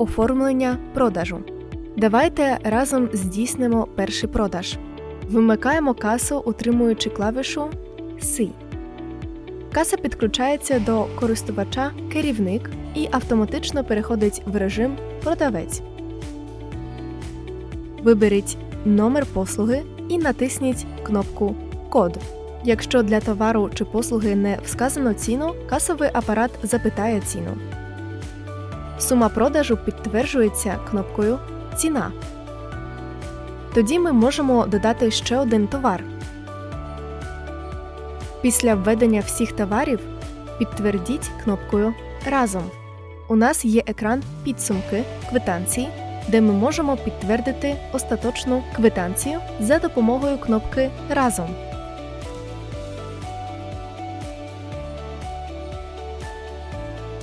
Оформлення продажу. Давайте разом здійснимо перший продаж. Вимикаємо касу, утримуючи клавішу «Си». Каса підключається до користувача керівник і автоматично переходить в режим продавець. Виберіть номер послуги і натисніть кнопку Код. Якщо для товару чи послуги не вказано ціну, касовий апарат запитає ціну. Сума продажу підтверджується кнопкою Ціна. Тоді ми можемо додати ще один товар. Після введення всіх товарів підтвердіть кнопкою Разом. У нас є екран підсумки квитанції, де ми можемо підтвердити остаточну квитанцію за допомогою кнопки Разом.